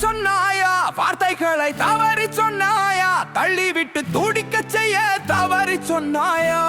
சொன்னாயா? வார்த்தைகளை தவறி சொன்னாயா? தள்ளிவிட்டு துடிக்க செய்ய தவறி சொன்னாயா?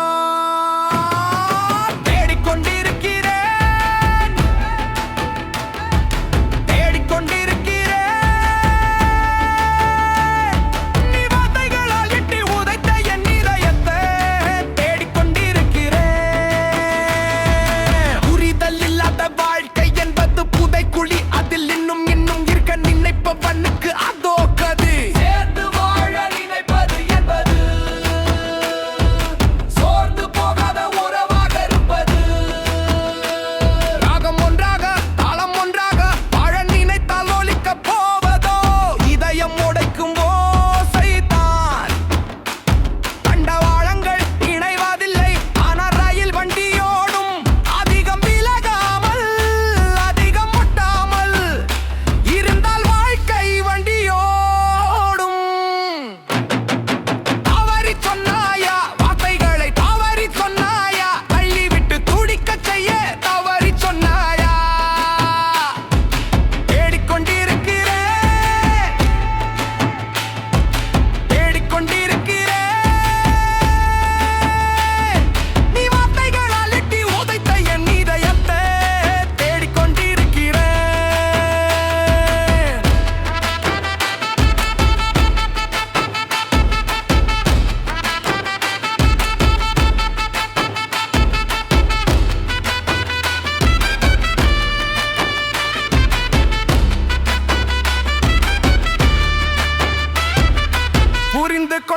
புரிந்து